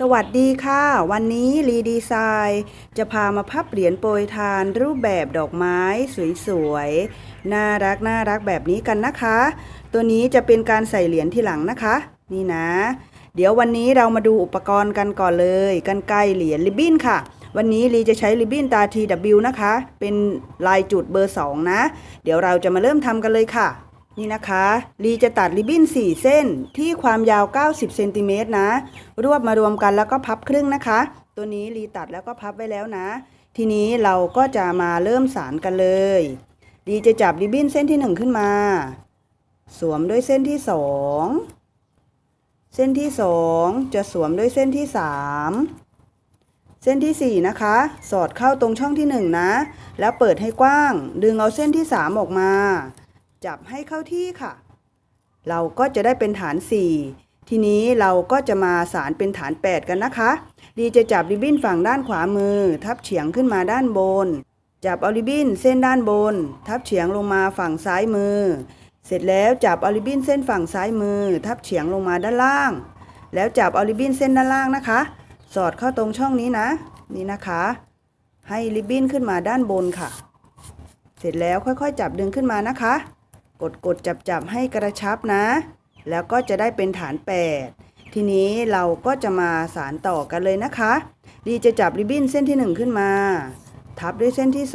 สวัสดีค่ะ วันนี้รีดีไซน์จะพามาพับเหรียญโปรยทานรูปแบบดอกไม้สวยๆ น่ารักน่ารักแบบนี้กันนะคะ ตัวนี้จะเป็นการใส่เหรียญที่หลังนะคะ นี่นะ เดี๋ยววันนี้เรามาดูอุปกรณ์กันก่อนเลยกันไกลเหรียญริบบิ้นค่ะ วันนี้รีจะใช้ริบบิ้นตา TW นะคะ เป็นลายจุดเบอร์ 2 นะ เดี๋ยวเราจะมาเริ่มทำกันเลยค่ะ นี่นะคะลีจะตัดริบบิ้น 4 เส้นที่ความยาว 90เซนติเมตรนะ รวบมารวมกันแล้วก็พับครึ่งนะคะ ตัวนี้ลีตัดแล้วก็พับไว้แล้วนะ ทีนี้เราก็จะมาเริ่มสารกันเลยลีจะจับริบบิ้นเส้นที่ 1 ขึ้นมา สวมด้วยเส้นที่ 2 เส้นที่ 2 จะสวมด้วยเส้นที่ 3 เส้นที่ 4 นะคะ สอดเข้าตรงช่องที่ 1 นะ แล้วเปิดให้กว้าง ดึงเอาเส้นที่ 3 ออกมา จับให้เข้าที่ค่ะ เราก็จะได้เป็นฐาน 4 ทีนี้เราก็จะมาสารเป็นฐาน 8 กันนะคะ ดีจะจับริบบิ้นฝั่งด้านขวามือ ทับเฉียงขึ้นมาด้านบน จับเอาริบบิ้นเส้นด้านบน ทับเฉียงลงมาฝั่งซ้ายมือ เสร็จแล้วจับเอาริบบิ้นเส้นฝั่งซ้ายมือ ทับเฉียงลงมาด้านล่าง แล้วจับเอาริบบิ้นเส้นด้านล่างนะคะ สอดเข้าตรงช่องนี้นะ นี่นะคะ ให้ริบบิ้นขึ้นมาด้านบนค่ะ เสร็จแล้วค่อยๆ จับดึงขึ้นมานะคะ กดกดจับจับให้กระชับนะ แล้วก็จะได้เป็นฐาน 8 ทีนี้เราก็จะมาสารต่อกันเลยนะคะ ดีจะจับริบบิ้นเส้นที่ 1 ขึ้นมา ทับด้วยเส้นที่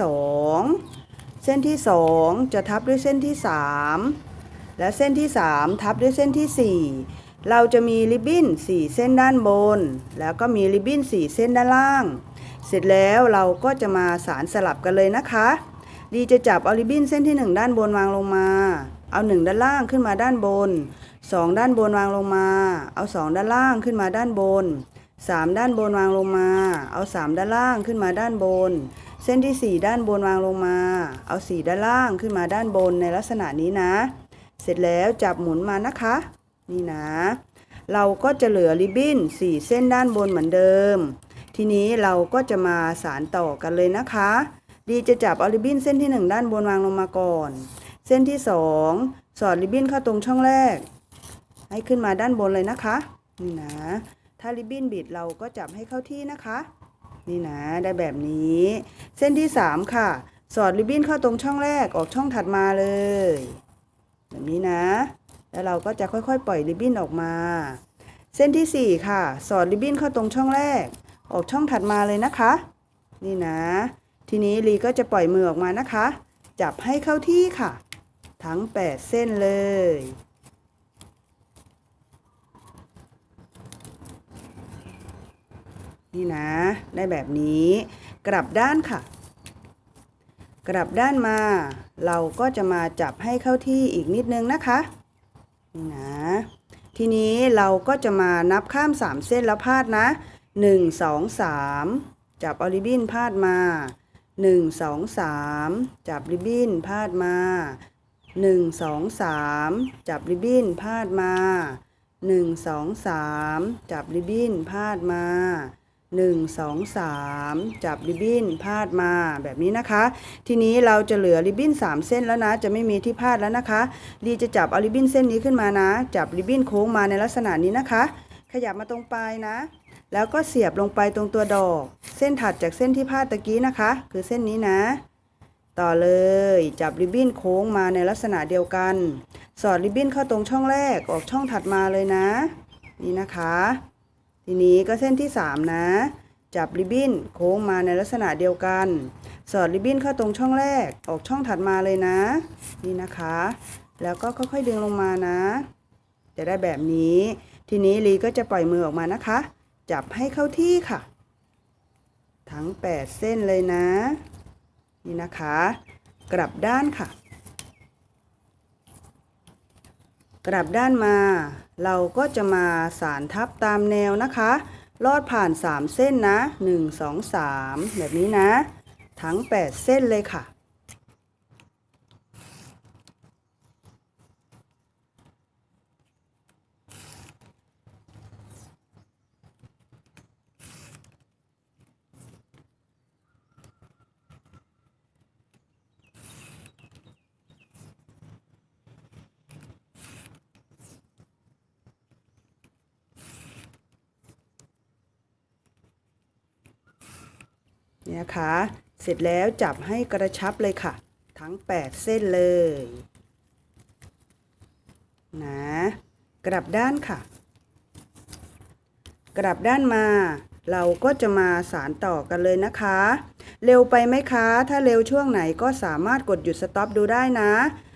2 เส้นที่ 2 จะทับด้วยเส้นที่ 3 และเส้นที่ 3 ทับด้วยเส้นที่ 4 เราจะมีริบบิ้น4 เส้นด้านบน แล้วก็มีริบบิ้น4 เส้นด้านล่าง เสร็จแล้วเราก็จะมาสารสลับกันเลยนะคะ ดีจะจับเอาริบบิ้นเส้นที่ 1 ด้านบนวางลงมา เอา 1 ด้านล่างขึ้นมาด้านบน 2 ด้านบนวางลงมา เอา 2 ด้านล่างขึ้นมาด้านบน 3 ด้านบนวางลงมา เอา 3 ด้านล่างขึ้นมาด้านบน เส้นที่ 4 ด้านบนวางลงมา เอา 4 ด้านล่างขึ้นมาด้านบนในลักษณะนี้นะ เสร็จแล้วจับหมุนมานะคะ นี่นะ เราก็จะเหลือริบบิ้น 4 เส้นด้านบนเหมือนเดิม ทีนี้เราก็จะมาสารต่อกันเลยนะคะ ดีจะจับเอาริบบิ้นเส้นที่ 1 ด้านบนวางลงมาก่อน เส้นที่ 2 สอดริบบิ้นเข้าตรงช่องแรก ให้ขึ้นมาด้านบนเลยนะคะนี่นะ ถ้าริบบิ้นบิดเราก็จับให้เข้าที่นะคะ นี่นะได้แบบนี้ เส้นที่ 3 ค่ะ สอดริบบิ้นเข้าตรงช่องแรกออกช่องถัดมาเลย แบบนี้นะ แล้วเราก็จะค่อยๆ ปล่อยริบบิ้นออกมา เส้นที่ 4 ค่ะ สอดริบบิ้นเข้าตรงช่องแรก ออกช่องถัดมาเลยนะคะ นี่นะ ทีนี้ลีก็จะปล่อยมือออกมานะคะ จับให้เข้าที่ค่ะ ทั้ง 8 เส้นเลย นี่นะ ได้แบบนี้ กลับด้านค่ะ กลับด้านมา เราก็จะมาจับให้เข้าที่อีกนิดนึงนะคะ นี่นะ ทีนี้เราก็จะมานับข้าม 3 เส้นแล้วพาดนะ 1 2 3 จับออริบบินพาดมา 1 2 3 จับริบบิ้นพาดมา 1 2 3 จับริบบิ้นพาดมา 1 2 3 จับริบบิ้นพาดมา 1 2 3 จับริบบิ้นพาดมาแบบนี้นะคะ ทีนี้เราจะเหลือริบบิ้น 3 เส้นแล้วนะ จะไม่มีที่พาดแล้วนะคะ ดีจะจับเอาริบบิ้นเส้นนี้ขึ้นมานะ จับริบบิ้นโค้งมาในลักษณะนี้นะคะ ขยับมาตรงปลายนะ แล้วก็เสียบลงไปตรงตัวดอก เส้นถัดจากเส้นที่พาดตะกี้นะคะ คือเส้นนี้นะ ต่อเลยจับริบบิ้นโค้งมาในลักษณะเดียวกัน สอดริบบิ้นเข้าตรงช่องแรกออกช่องถัดมาเลยนะ นี่นะคะ ทีนี้ก็เส้นที่ 3 นะ จับริบบิ้นโค้งมาในลักษณะเดียวกัน สอดริบบิ้นเข้าตรงช่องแรกออกช่องถัดมาเลยนะ นี่นะคะ แล้วก็ค่อยๆดึงลงมานะ จะได้แบบนี้ ทีนี้ลีก็จะปล่อยมือออกมานะคะ จับให้เข้าที่ค่ะ ทั้ง 8 เส้นเลยนะ นี่นะคะ กลับด้านค่ะ กลับด้านมา เราก็จะมาสารทับตามแนวนะคะ ลอดผ่าน 3 เส้นนะ 1 2 3 แบบนี้นะ ทั้ง 8 เส้นเลยค่ะ นี่นะคะ เสร็จแล้วจับให้กระชับเลยค่ะ ทั้ง 8 เส้นเลยนะกลับด้านค่ะ กลับด้านมา เราก็จะมาสารต่อกันเลยนะคะ เร็วไปไหมคะ ถ้าเร็วช่วงไหนก็สามารถกดหยุดสต็อปดูได้นะ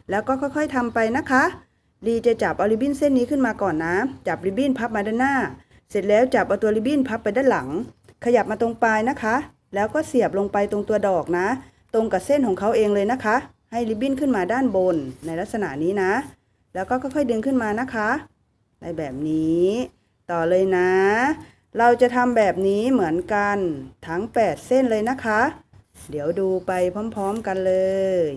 แล้วก็ค่อยๆทำไปนะคะดีจะจับเอาริบบิ้นเส้นนี้ขึ้นมาก่อนนะ จับริบบิ้นพับมาด้านหน้า เสร็จแล้วจับเอาตัวริบบิ้นพับไปด้านหลัง ขยับมาตรงปลายนะคะ แล้วก็เสียบลงไปตรงตัวดอกนะ ตรงกับเส้นของเขาเองเลยนะคะ ให้ริบบิ้นขึ้นมาด้านบนในลักษณะนี้นะ แล้วก็ค่อยๆดึงขึ้นมานะคะในแบบนี้ ต่อเลยนะ เราจะทำแบบนี้เหมือนกันทั้ง 8 เส้นเลยนะคะ เดี๋ยวดูไปพร้อมๆกันเลย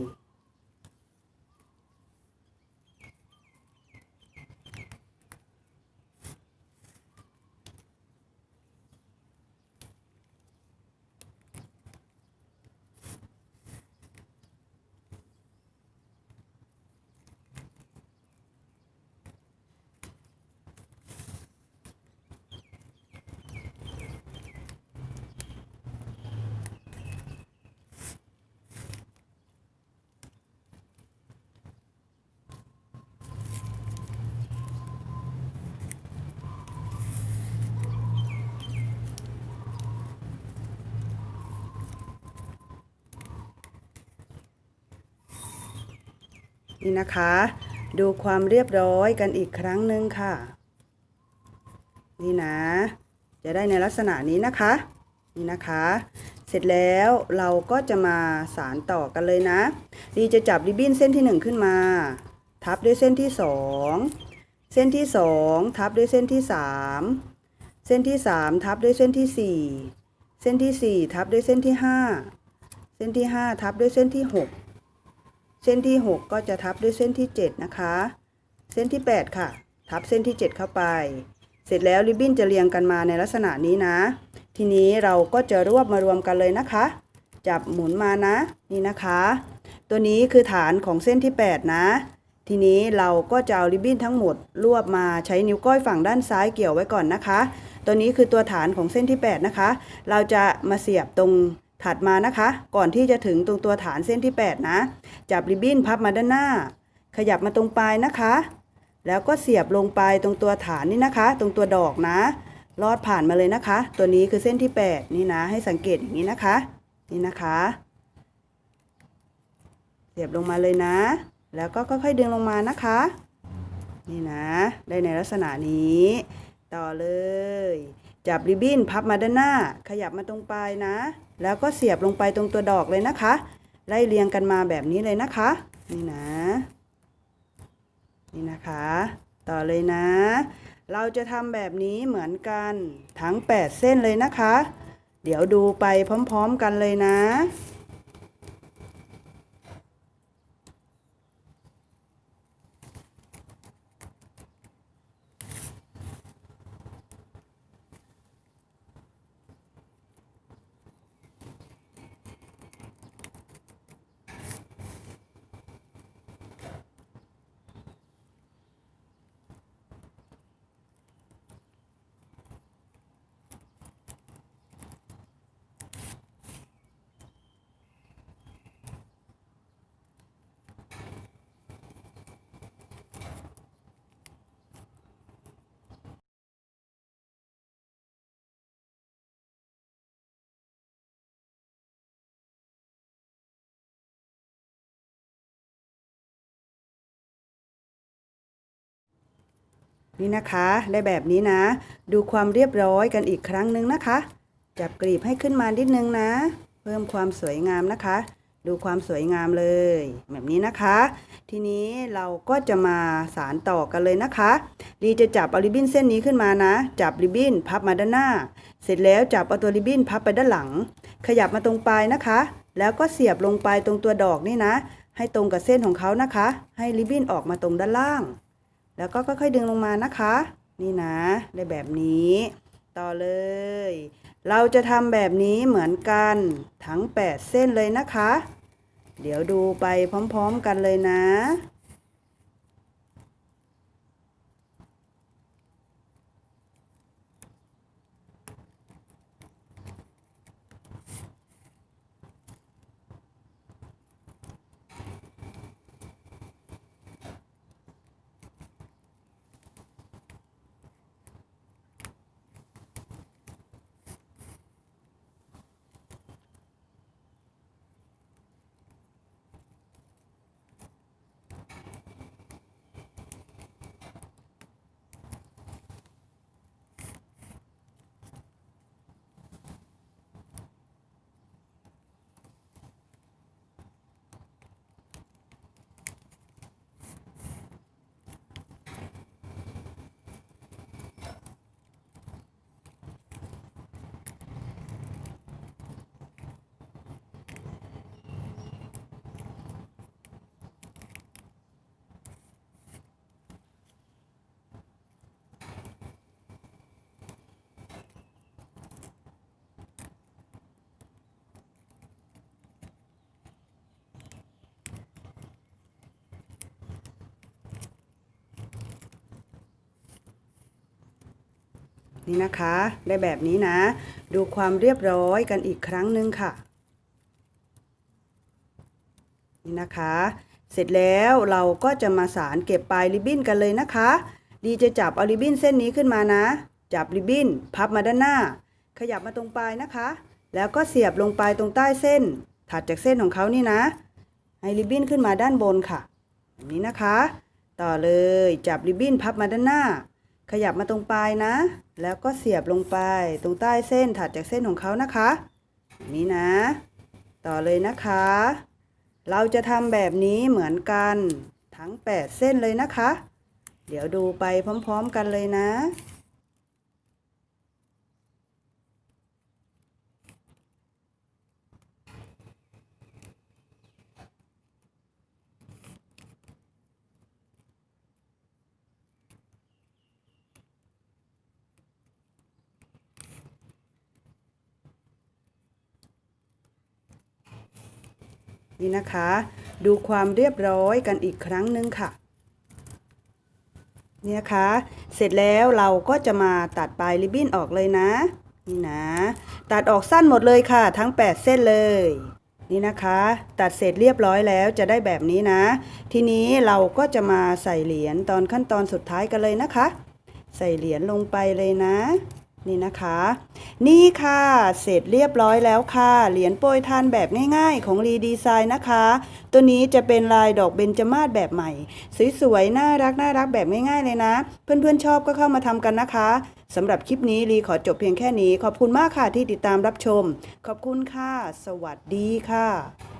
นี่นะคะ ดูความเรียบร้อยกันอีกครั้งหนึ่งค่ะ นี่นะ จะได้ในลักษณะนี้นะคะ นี่นะคะ เสร็จแล้วเราก็จะมาสารต่อกันเลยนะ ดีจะจับริบบิ้นเส้นที่หนึ่งขึ้นมา ทับด้วยเส้นที่สองเส้นที่สองทับด้วยเส้นที่สามเส้นที่สามทับด้วยเส้นที่สี่เส้นที่สี่ทับด้วยเส้นที่ห้าเส้นที่ห้าทับด้วยเส้นที่หก เส้นที่ 6 ก็จะทับด้วยเส้นที่ 7 นะคะ เส้นที่ 8 ค่ะ ทับเส้นที่ 7 เข้าไป เสร็จแล้วริบบิ้นจะเรียงกันมาในลักษณะนี้นะ ทีนี้เราก็จะรวบมารวมกันเลยนะคะ จับหมุนมานะ นี่นะคะ ตัวนี้คือฐานของเส้นที่ 8 นะ ทีนี้เราก็จะเอาริบบิ้นทั้งหมดรวบมาใช้นิ้วก้อยฝั่งด้านซ้ายเกี่ยวไว้ก่อนนะคะ ตัวนี้คือตัวฐานของเส้นที่ 8 นะคะ เราจะมาเสียบตรง ถัดมานะคะ ก่อนที่จะถึงตรงตัวฐานเส้นที่ 8 นะ จับริบบิ้นพับมาด้านหน้า ขยับมาตรงปลายนะคะ แล้วก็เสียบลงไปตรงตัวฐานนี่นะคะ ตรงตัวดอกนะ ลอดผ่านมาเลยนะคะ ตัวนี้คือเส้นที่ 8 นี่นะ ให้สังเกตอย่างนี้นะคะ นี่นะคะ เสียบลงมาเลยนะ แล้วก็ค่อยๆดึงลงมานะคะ นี่นะ ได้ในลักษณะนี้ ต่อเลย จับริบบิ้นพับมาด้านหน้า ขยับมาตรงปลายนะ แล้วก็เสียบลงไปตรงตัวดอกเลยนะคะ ไล่เรียงกันมาแบบนี้เลยนะคะ นี่นะ นี่นะคะ ต่อเลยนะ เราจะทำแบบนี้เหมือนกันทั้ง 8 เส้นเลยนะคะ เดี๋ยวดูไปพร้อม ๆ กันเลยนะ นี่นะคะได้แบบนี้นะ ดูความเรียบร้อยกันอีกครั้งหนึ่งนะคะ จับกรีบให้ขึ้นมานิดนึงนะ เพิ่มความสวยงามนะคะ ดูความสวยงามเลย แบบนี้นะคะ ทีนี้เราก็จะมาสารต่อกันเลยนะคะ ดีจะจับเอาริบบิ้นเส้นนี้ขึ้นมานะ จับริบบิ้นพับมาด้านหน้า เสร็จแล้วจับเอาตัวริบบิ้นพับไปด้านหลัง ขยับมาตรงปลายนะคะ แล้วก็เสียบลงไปตรงตัวดอกนี่นะ ให้ตรงกับเส้นของเขานะคะ ให้ริบบิ้นออกมาตรงด้านล่าง แล้วก็ค่อยๆดึงลงมานะคะ นี่นะ ได้แบบนี้ ต่อเลย เราจะทำแบบนี้เหมือนกันทั้ง 8 เส้นเลยนะคะ เดี๋ยวดูไปพร้อมๆกันเลยนะ นี่นะคะ ได้แบบนี้นะ ดูความเรียบร้อยกันอีกครั้งหนึ่งค่ะ นี่นะคะ เสร็จแล้วเราก็จะมาสารเก็บปลายริบบิ้นกันเลยนะคะ ดีจะจับเอาริบบิ้นเส้นนี้ขึ้นมานะ จับริบบิ้นพับมาด้านหน้า ขยับมาตรงปลายนะคะ แล้วก็เสียบลงไปตรงใต้เส้น ถัดจากเส้นของเขานี่นะ ให้ริบบิ้นขึ้นมาด้านบนค่ะแบบนี้นะคะ ต่อเลยจับริบบิ้นพับมาด้านหน้า ขยับมาตรงปลายนะ แล้วก็เสียบลงไปตรงใต้เส้นถัดจากเส้นของเขานะคะนี้นะ ต่อเลยนะคะ เราจะทำแบบนี้เหมือนกันทั้ง 8 เส้นเลยนะคะ เดี๋ยวดูไปพร้อม ๆ กันเลยนะ นี่นะคะ ดูความเรียบร้อยกันอีกครั้งหนึ่งค่ะเนี่ยคะ เสร็จแล้วเราก็จะมาตัดปลายริบบิ้นออกเลยนะ นี่นะ ตัดออกสั้นหมดเลยค่ะ ทั้ง 8 เส้นเลย นี่นะคะ ตัดเสร็จเรียบร้อยแล้วจะได้แบบนี้นะ ทีนี้เราก็จะมาใส่เหรียญตอนขั้นตอนสุดท้ายกันเลยนะคะ ใส่เหรียญลงไปเลยนะ นี่นะคะ นี่ค่ะ เสร็จเรียบร้อยแล้วค่ะ เหรียญโปรยทานแบบง่าย ๆ ของรีดีไซน์นะคะ ตัวนี้จะเป็นลายดอกเบญจมาศแบบใหม่ สวยๆ น่ารักน่ารักแบบง่ายๆเลยนะ เพื่อนๆชอบก็เข้ามาทำกันนะคะสำหรับคลิปนี้รีขอจบเพียงแค่นี้ ขอบคุณมากค่ะที่ติดตามรับชม ขอบคุณค่ะ สวัสดีค่ะ